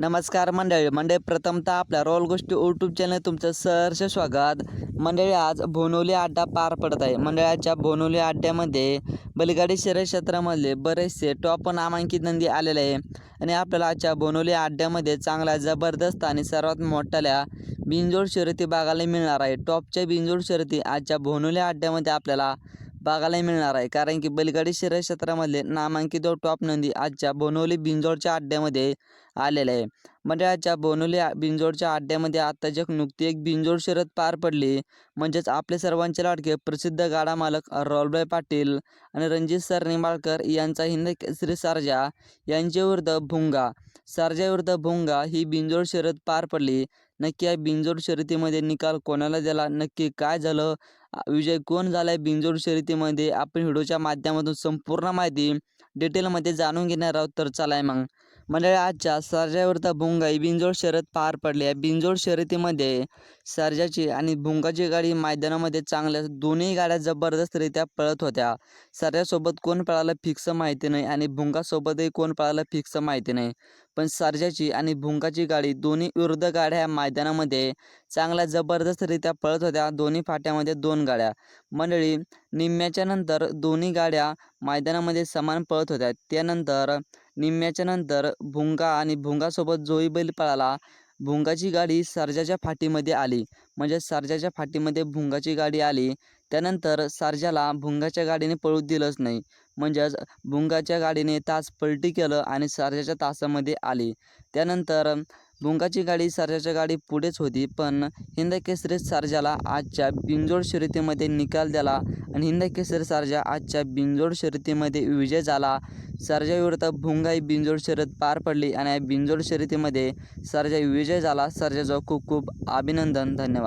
नमस्कार मंडळी. मंडळी प्रथमतः आपल्या रोल गोष्टी यूट्यूब चॅनल तुमचं सहर्ष स्वागत. मंडळी आज भोनोली अड्डा पार पडत आहे. मंडळाच्या भोनोली अड्ड्यामध्ये बलगाडी शरीर क्षेत्रामधले बरेचसे टॉप नामांकित नंदी आलेले आहे. आणि आपल्याला आजच्या भोनोली अड्ड्यामध्ये चांगला जबरदस्त आणि सर्वात मोठ्याल्या बिंजोड शर्यती बघायला मिळणार आहे. टॉपच्या बिंजोड शर्यती आजच्या भोनोली अड्ड्यामध्ये आपल्याला बघायला मिळणार आहे. कारण की बैलगाडी शर्यत क्षेत्रामधले नामांकित टॉप नंदी आजच्या बोनवली बिंजोडच्या अड्ड्यामध्ये आलेला आहे. म्हणजे मंडळाच्या बोनवली बिंजोडच्या अड्ड्यामध्ये आत्ताची जग नुकती एक बिंजोड शर्यत पार पडली. म्हणजेच आपले सर्वांचे लाडके प्रसिद्ध गाडा मालक राहुलभाई पाटील आणि रणजित सर यांचा हिंद केसरी सारजा यांच्याविरुद्ध भुंगा. सारजाविरुद्ध भुंगा ही बिंजोड शर्यत पार पडली. नक्की या बिंजोड शर्यतीमध्ये निकाल कोणाला दिला नक्की काय झालं? विजय कोण झालाय बिंजोड शर्यतीमध्ये? आपण व्हिडिओच्या माध्यमातून संपूर्ण माहिती डिटेलमध्ये जाणून घेणार आहोत तर चला आहे मग. मंडळी आजच्या सर्जाविरुद्ध भुंगा ही बिनजोड शर्यत पार पडली आहे. बिंजोड शर्यतीमध्ये सर्जाची आणि भुंगाची गाडी मैदानामध्ये चांगल्या दोन्ही गाड्या जबरदस्तरित्या पळत होत्या. सर्जासोबत कोण पळालं फिक्स माहिती नाही आणि भुंगासोबतही कोण पळालं फिक्स माहिती नाही. पण सर्जाची आणि भुंगाची गाडी दोन्ही विरुद्ध गाड्या मैदानामध्ये चांगल्या जबरदस्तरित्या पळत होत्या. दोन्ही फाट्यामध्ये दोन गाड्या. मंडळी निम्म्याच्या नंतर दोन्ही गाड्या मैदानामध्ये समान पळत होत्या. त्यानंतर निम्म्याच्या नंतर भुंगा आणि भुंगासोबत जोई बैल पळाला. भुंगाची गाडी सर्जाच्या फाटीमध्ये आली. म्हणजे सर्जाच्या फाटीमध्ये भुंगाची गाडी आली. त्यानंतर सर्जाला भुंगाच्या गाडीने पळू दिलंच नाही. म्हणजेच भुंगाच्या गाडीने तास पलटी केलं आणि सर्जाच्या तासामध्ये आली. त्यानंतर भुंगाची गाडी सारजाच्या गाडी पुढेच होती पण हिंद केसरी आजच्या बिंजोड शर्यतीमध्ये निकाल दिला आणि हिंद केसरी आजच्या बिंजोड शर्यतीमध्ये विजय झाला. सरजाविरुद्ध भुंगा ही बिंजोड शर्यत पार पडली आणि या बिंजोड शर्यतीमध्ये सरजा विजय झाला. सरजाचं खूप खूप अभिनंदन धन्यवाद.